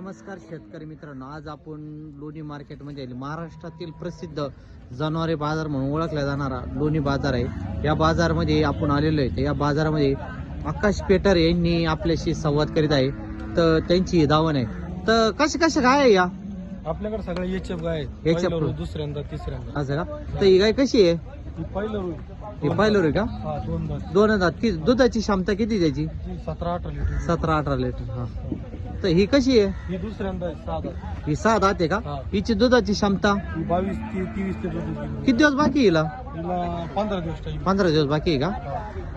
नमस्कार शेतकरी मित्रांनो आज आपण लोणी मार्केटमध्ये आले महाराष्ट्रातील प्रसिद्ध जनावरे बाजार म्हणून ओळखला जाणारा लोणी बाजार आहे. या बाजारमध्ये आपण आलेलो आहे. तर या बाजारामध्ये आकाश पेटर यांनी आपल्याशी संवाद करीत आहे. तर त्यांची दावण आहे. तर कसे कसे काय आहे या? आपल्याकडे सगळे एच एफ गाय. पहिलं रोज, दुसऱ्यांदा तिसऱ्यांदा. असं का? तर ही गाय कशी आहे? पहिलं. ही पाहिलं रे का? हा दोन बस दोन हजार ती दुधाची क्षमता किती त्याची? ही सतरा अठरा लिटर सतरा अठरा लिटर हा. तर ही कशी आहे? ही दुसऱ्यांदा आहे. ही सहा दात आहे का? हा. हिची दुधाची क्षमता? ही बावीस ते तेवीस ते किती दिवस बाकी आहे हिला? पंधरा दिवस टाईम पंधरा दिवस बाकी आहे का?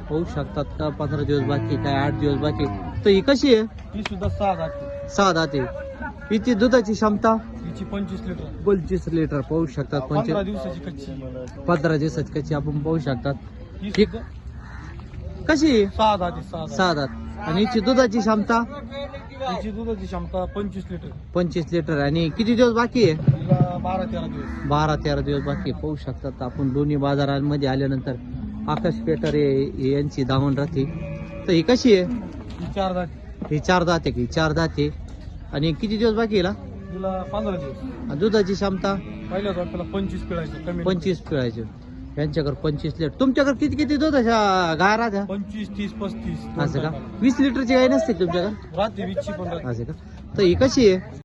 होऊ शकतात का? पंधरा दिवस बाकी काय आठ दिवस बाकी तर ही कशी आहे? ही सुद्धा सहा दात सहा दाते हिची दुधाची क्षमता? हिची पंचवीस लिटर. पंचवीस लिटर पाहू शकतात पंधरा पंचवीस दिवसाची कच्ची. पंधरा दिवसाची कशी आपण पाहू शकतात. ही ठीक. सुद्धा कशी? आहे? सहा आहे, दात. आणि हिची दुधाची क्षमता? हिची दुधाची क्षमता पंचवीस लिटर. पंचवीस लिटर. आणि किती दिवस बाकी आहे? बारा तेरा दिवस. बारा तेरा दिवस बाकी आहे. पाहू शकतात आपण दोन्ही बाजारांमध्ये आल्यानंतर. आकाश पेटर हे- यांची धावण राहते. तर ही कशी आहे? ही चार दात ही चार दात आहे की? चार दात आहे. आणि किती दिवस बाकी आहे? हिला? पंधरा दिवस. दुधाची क्षमता? पहिल्या आपल्याला पंचवीस पिळायचं कमी पंचवीस पिळायचे. यांच्याकडे पंचवीस लिटर तुमच्याकडे किती किती दूध अशा गाय राहत्या पंचवीस तीस पस्तीस. असं का. वीस लिटरची गाय नसते का तुमच्याकडे वीसची पण. असं का? तर ही कशी आहे?